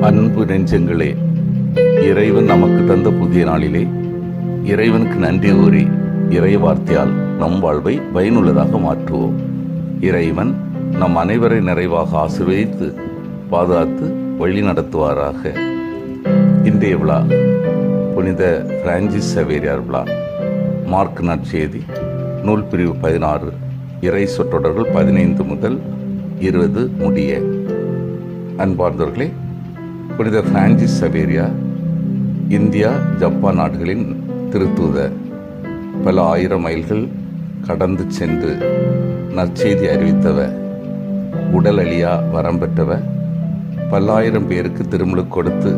அன்பு நெஞ்சங்களே இறைவன் நமக்கு தந்த புதிய நாளிலே இறைவனுக்கு நன்றி கூறி இறை வார்த்தையால் நம் வாழ்வை பயனுள்ளதாக மாற்றுவோம். இறைவன் நம் அனைவரை நிறைவாக ஆசிர்வதித்து பாதுகாத்து வழி நடத்துவாராக. இன்றைய விழா புனித பிரான்சிஸ் சவேரியார் விழா. மார்க் நற்செய்தி நூல் பிரிவு பதினாறு இறை சொற்றொடர்கள் பதினைந்து முதல் இருபது முடிய. அன்பார்ந்தவர்களே புனித பிரான்சிஸ் சவேரியா இந்தியா ஜப்பான் நாடுகளின் திருத்தூதர். பல ஆயிரம் மைல்கள் கடந்து சென்று நற்செய்தி அறிவித்தவர். உடல் அழியா வரம் பெற்றவர். பல்லாயிரம் பேருக்கு திருமுழுக்கு கொடுத்து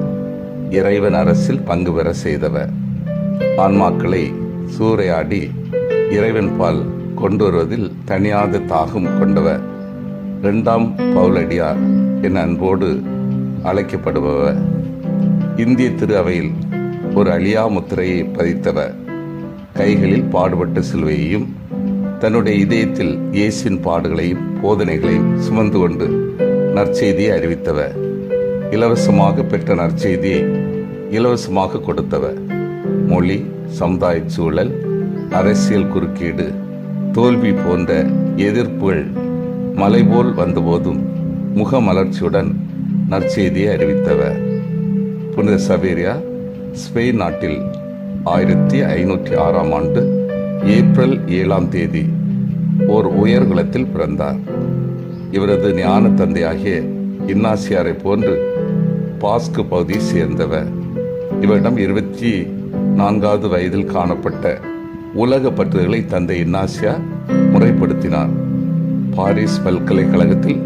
இறைவன் அரசில் பங்கு பெற செய்தவர். ஆன்மாக்களை சூறையாடி இறைவன் பால் கொண்டு வருவதில் தனியாத தாகம் கொண்டவர். இரண்டாம் பவுலடியார் என அன்போடு அழைக்கப்படுபவர். இந்திய திரு அவையில் ஒரு அழியா முத்திரையை பதித்தவர். கைகளில் பாடுபட்ட சிலுவையையும் தன்னுடைய இதயத்தில் இயேசின் பாடுகளையும் போதனைகளையும் சுமந்து கொண்டு நற்செய்தியை அறிவித்தவர். இலவசமாக பெற்ற நற்செய்தியை இலவசமாக கொடுத்தவர். மொழி சமுதாய சூழல் அரசியல் குறுக்கீடு தோல்வி போன்ற எதிர்ப்புகள் மலை போல் வந்தபோதும் முகமலர்ச்சியுடன் நற்செய்தியை அறிவித்தவர். புனித சவேரியா ஸ்பெயின் நாட்டில் ஆயிரத்தி ஐநூற்றி ஆறாம் ஆண்டு ஏப்ரல் ஏழாம் தேதி ஓர் உயர்குலத்தில் பிறந்தார். இவரது ஞான தந்தையாகிய இன்னாசியாரை போன்று பாஸ்கு பகுதியை சேர்ந்தவர். இவரிடம் இருபத்தி நான்காவது வயதில் காணப்பட்ட உலக பற்றுகளை தந்தை இன்னாசியா முறைப்படுத்தினார். பாரிஸ் பல்கலைக்கழகத்தில்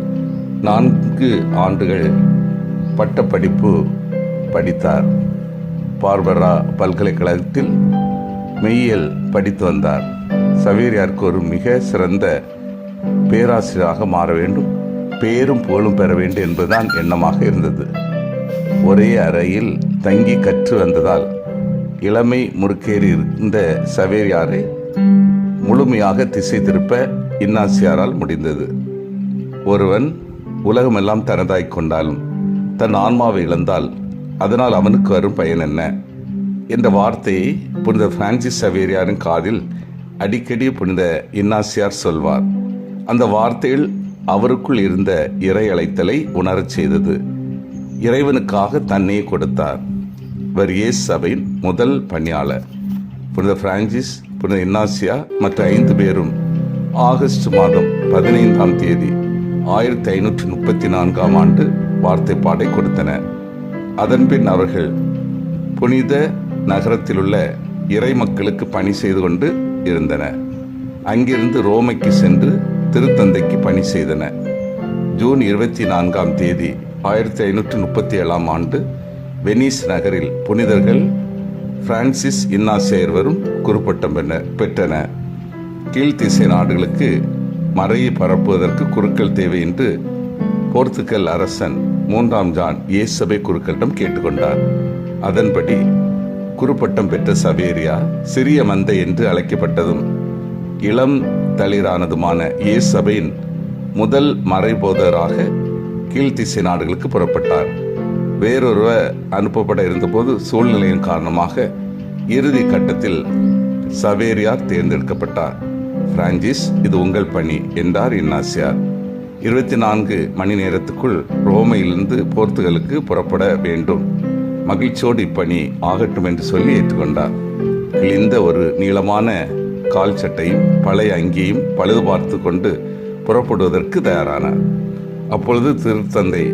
நான்கு ஆண்டுகள் பட்டப்படிப்பு படித்தார். பார்பரா பல்கலைக்கழகத்தில் மெய்யியல் படித்து வந்தார். சவேரியாருக்கு ஒரு மிக சிறந்த பேராசிரியராக மாற வேண்டும் பேரும் புகழும் பெற வேண்டும் என்பதுதான் எண்ணமாக இருந்தது. ஒரே அறையில் தங்கி கற்று வந்ததால் இளமை முறுக்கேறி இருந்த சவேரியாரை முழுமையாக திசை திருப்ப இன்னாசியாரால் முடிந்தது. ஒருவன் உலகமெல்லாம் தனதாய்க் கொண்டாலும் தன் ஆன்மாவை இழந்தால் அதனால் அவனுக்கு வரும் பயன் என்ன? என்ற வார்த்தையை புனித பிரான்சிஸ் சவேரியாரின் காதில் அடிக்கடி புனித இன்னாசியார் சொல்வார். அந்த வார்த்தையில் அவருக்குள் இருந்த இறை அழைத்தலை உணரச் செய்தது. இறைவனுக்காக தன்னையே கொடுத்தார். இவர் இயேசு சபையின் முதல் பணியாளர். புனித பிரான்சிஸ் புனித இன்னாசியா மற்ற ஐந்து பேரும் ஆகஸ்ட் மாதம் பதினைந்தாம் தேதி ஆயிரத்தி ஐநூற்றி முப்பத்தி நான்காம் ஆண்டு வார்த்தை பாடை கொடுத்தன. அதன்பின் அவர்கள் புனித நகரத்தில் உள்ள இறை மக்களுக்கு பணி செய்து கொண்டு இருந்தனர். அங்கிருந்து ரோமைக்கு சென்று திருத்தந்தைக்கு பணி செய்தன ஜூன் இருபத்தி நான்காம் தேதி ஆயிரத்தி ஐநூற்றி முப்பத்தி ஏழாம் ஆண்டு வெனிஸ் நகரில் புனிதர்கள் பிரான்சிஸ் இன்னாசியர்வரும் குறுப்பட்டம் பெற்றன கீழ்த்திசை நாடுகளுக்கு மறையை பரப்புவதற்கு குருக்கள் தேவை என்று போர்த்துகல் அரசன் மூன்றாம் ஜான் இயேசபை குருக்களிடம் கேட்டுக்கொண்டார். அதன்படி குருப்பட்டம் பெற்ற சவேரியா சிறிய மந்தை என்று அழைக்கப்பட்டதும் இளம் தளிரானதுமான இயேசபையின் முதல் மறைபோதராக கீழ்த்திசை நாடுகளுக்கு புறப்பட்டார். வேறொருவர் அனுப்பப்பட இருந்தபோது சூழ்நிலையின் காரணமாக இறுதி கட்டத்தில் சவேரியார் தேர்ந்தெடுக்கப்பட்டார். பிரான்சிஸ் இது உங்கள் பணி என்றார் இன்னாசியார். இருபத்தி நான்கு மணி நேரத்துக்குள் ரோமையிலிருந்து போர்த்துகலுக்கு புறப்பட வேண்டும். மகிழ்ச்சியோடு இப்பணி ஆகட்டும் என்று சொல்லி ஏற்றுக்கொண்டார். கிழிந்த ஒரு நீளமான கால் சட்டையும் பழைய அங்கியையும் பழுது பார்த்து கொண்டு புறப்படுவதற்கு தயாரானார் அப்பொழுது திருத்தந்தை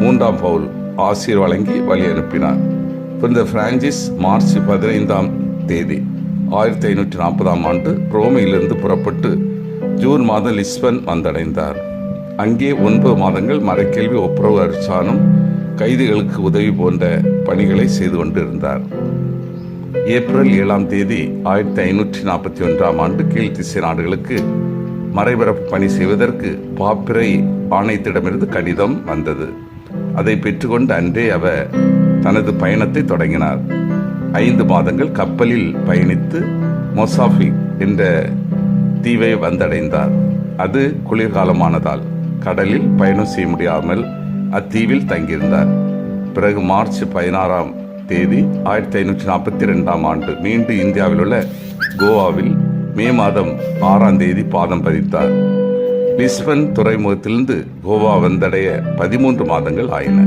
மூன்றாம் பவுல் ஆசிர் வழங்கி வழி அனுப்பினார். புனித பிரான்சிஸ் மார்ச் பதினைந்தாம் தேதி ஆயிரத்தி ஐநூற்றி நாற்பதாம் ஆண்டு ரோமையிலிருந்து புறப்பட்டு ஜூன் மாதம் லிஸ்பன் வந்தடைந்தார். அங்கே ஒன்பது மாதங்கள் மறைக்கேள்வி ஒப்புரவு அரிசானம் கைதிகளுக்கு உதவி போன்ற பணிகளை செய்து கொண்டிருந்தார். ஏப்ரல் ஏழாம் தேதி ஆயிரத்தி ஐநூற்றி நாற்பத்தி ஒன்றாம் ஆண்டு கீழ்த்திசை நாடுகளுக்கு மறைபரப்பு பணி செய்வதற்கு பாப்பிரை ஆணையத்திடமிருந்து கடிதம் வந்தது. அதை பெற்றுக்கொண்டு அன்றே அவர் தனது பயணத்தை தொடங்கினார். ஐந்து மாதங்கள் கப்பலில் பயணித்து மொசாஃபிக் என்ற தீவை வந்தடைந்தார். அது குளிர்காலமானதால். கடலில் பயணம் செய்ய முடியாமல் அத்தீவில் தங்கியிருந்தார். பிறகு மார்ச் பதினாறாம் தேதி ஆயிரத்தி ஐநூற்றி நாற்பத்தி ரெண்டாம் ஆண்டு மீண்டும் இந்தியாவில் உள்ள கோவாவில் மே மாதம் ஆறாம் தேதி பாதம் பதித்தார். லிஸ்பன் துறைமுகத்திலிருந்து கோவா வந்தடைய பதிமூன்று மாதங்கள் ஆயின.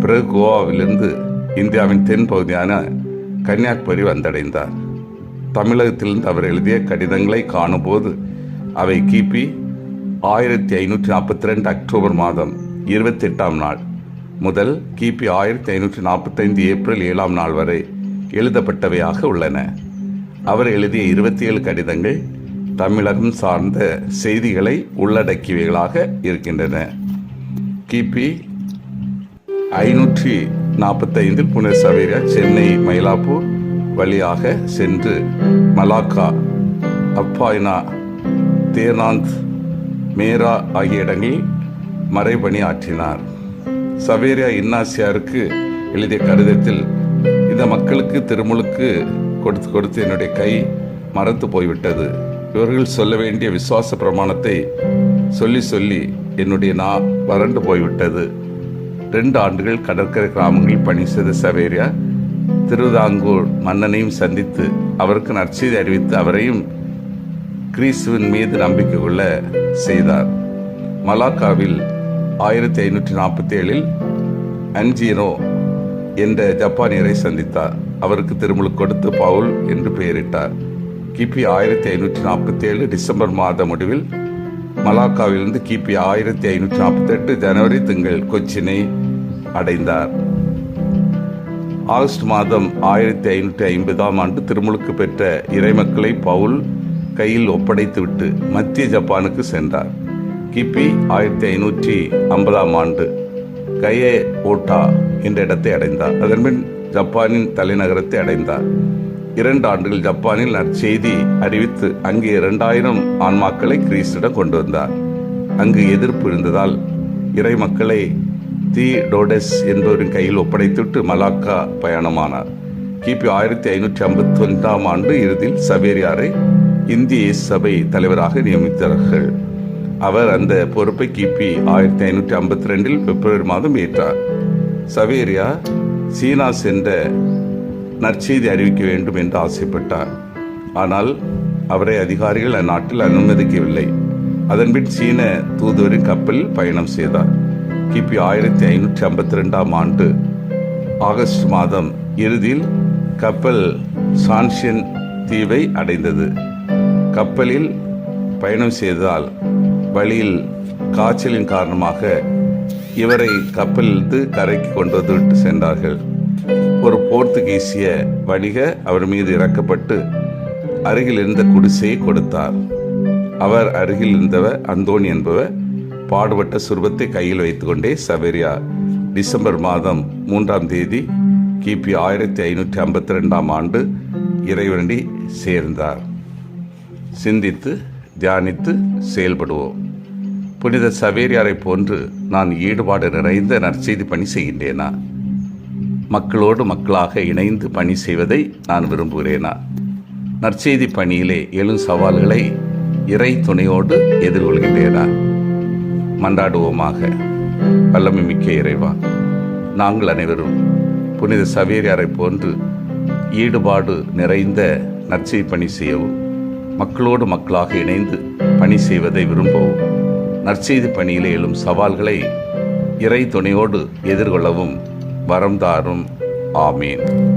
பிறகு கோவாவிலிருந்து இந்தியாவின் தென் பகுதியான கன்னியாகுமரி வந்தடைந்தார். தமிழகத்திலிருந்து அவர் எழுதிய கடிதங்களை காணும்போது அவை கிபி ஆயிரத்தி ஐநூற்றி நாற்பத்தி ரெண்டு அக்டோபர் மாதம் இருபத்தி எட்டாம் நாள் முதல் கிபி ஆயிரத்தி ஐநூற்றி நாற்பத்தைந்து ஏப்ரல் ஏழாம் நாள் வரை எழுதப்பட்டவையாக உள்ளன. அவர் எழுதிய இருபத்தி ஏழு கடிதங்கள் தமிழகம் சார்ந்த செய்திகளை உள்ளடக்கியவைகளாக இருக்கின்றன. கிபி ஐநூற்றி நாற்பத்தைந்தில் புனர் சவேரியா சென்னை மயிலாப்பூர் வழியாக சென்று மலாக்கா அப்பாய்னா தேனாந்த் மேரா ஆகிய இடங்களில் மறைபணி ஆற்றினார். சவேரியா இன்னாசியாருக்கு எழுதிய கடிதத்தில் இந்த மக்களுக்கு திருமுழுக்கு கொடுத்து கொடுத்து என்னுடைய கை மறந்து போய்விட்டது. இவர்கள் சொல்ல வேண்டிய விசுவாச பிரமாணத்தை சொல்லி சொல்லி என்னுடைய நா வறண்டு போய்விட்டது. ரெண்டு ஆண்டுகள் கடற்கரை கிராமங்களில் பணி செய்த சவேரியா திருவிதாங்கூர் மன்னனையும் சந்தித்து அவருக்கு நற்செய்தி அறிவித்து அவரையும் கிறிஸ்துவின் மீது நம்பிக்கை கொள்ள செய்தார். மலாக்காவில் ஆயிரத்தி ஐநூற்றி நாற்பத்தி ஏழில் அன்ஜினோ என்ற ஜப்பானியரை சந்தித்தார். அவருக்கு திருமுழுக்கு கொடுத்து பவுல் என்று பெயரிட்டார். கிபி ஆயிரத்தி ஐநூற்றி நாற்பத்தி ஏழு டிசம்பர் மாத முடிவில் மலாக்காவிலிருந்து கிபி ஆயிரத்தி ஐநூற்றி நாற்பத்தி எட்டு ஜனவரி திங்கள் கொச்சினை அடைந்தார். ஆகஸ்ட் மாதம் ஆயிரத்தி ஐநூற்றி ஐம்பதாம் ஆண்டு திருமுழுக்கு பெற்ற இறைமக்களை பவுல் கையில் ஒப்படைத்துவிட்டு மத்திய ஜப்பானுக்கு சென்றார். கிபி ஆயிரத்தி ஐநூற்றி ஐம்பதாம் ஆண்டு கயே ஓட்டா என்ற இடத்தை அடைந்தார். அதன்பின் ஜப்பானின் தலைநகரத்தை அடைந்தார். இரண்டு ஆண்டுகள் ஜப்பானில் நற்செய்தி அறிவித்து அங்கே இரண்டாயிரம் ஆன்மாக்களை கிரீஸ்டிடம் கொண்டு வந்தார். அங்கு எதிர்ப்பு இருந்ததால் இறை மக்களை தி டோடெஸ் என்பவரின் கையில் ஒப்படைத்துவிட்டு மலாக்கா பயணமானார். கிபி ஆயிரத்தி ஐநூற்றி ஐம்பத்தி ஒன்றாம் ஆண்டு இறுதியில் சவேரியாரை இந்திய சபை தலைவராக நியமித்தார்கள். அவர் அந்த பொறுப்பை கிபி ஆயிரத்தி ஐநூற்றி ஐம்பத்தி ரெண்டில் பிப்ரவரி மாதம் ஏற்றார். சவேரியா சீனா சென்ற நற்செய்தி அறிவிக்க வேண்டும் என்று ஆசைப்பட்டார். ஆனால் அவரை அதிகாரிகள் அந்நாட்டில் அனுமதிக்கவில்லை. அதன்பின் சீன தூதுவரின் கப்பலில் பயணம் செய்தார். கிபி ஆயிரத்தி ஐநூற்றி ஐம்பத்தி ரெண்டாம் ஆண்டு ஆகஸ்ட் மாதம் இறுதியில் கப்பல் சான்ஷியன் தீவை அடைந்தது. கப்பலில் பயணம் செய்ததால் வழியில் காய்ச்சலின் காரணமாக இவரை கப்பலிலிருந்து கரைக்கு கொண்டு வந்து விட்டு சென்றார்கள். ஒரு போர்த்துகீசிய வணிக அவர் மீது இறக்கப்பட்டு அருகில் இருந்த குடிசையை கொடுத்தார். அவர் அருகில் இருந்தவர் அந்தோணி என்பவர் பாடுபட்ட சுரூபத்தை கையில் வைத்துக்கொண்டே சவேரியா டிசம்பர் மாதம் மூன்றாம் தேதி கிபி ஆயிரத்தி ஐநூற்றி ஐம்பத்தி ரெண்டாம் ஆண்டு இறைவனடி சேர்ந்தார். சிந்தித்து தியானித்து செயல்படுவோம். புனித சவேரியாரை போன்று நான் ஈடுபாடு நிறைந்த நற்செய்தி பணி செய்கின்றேனா? மக்களோடு மக்களாக இணைந்து பணி செய்வதை நான் விரும்புகிறேனா? நற்செய்தி பணியிலே எழும் சவால்களை இறை துணையோடு எதிர்கொள்கின்றேனா? மன்றாடுவோமாக. வல்லமை மிக்க இறைவா நாங்கள் அனைவரும் புனித சவேரியாரை போன்று ஈடுபாடு நிறைந்த நற்செய்தி பணி செய்யவும் மக்களோடு மக்களாக இணைந்து பணி செய்வதை விரும்பவும். நற்செய்தி பணியில் எழும் சவால்களை இறை துணையோடு எதிர்கொள்ளவும் வரம் தாரும். ஆமீன்.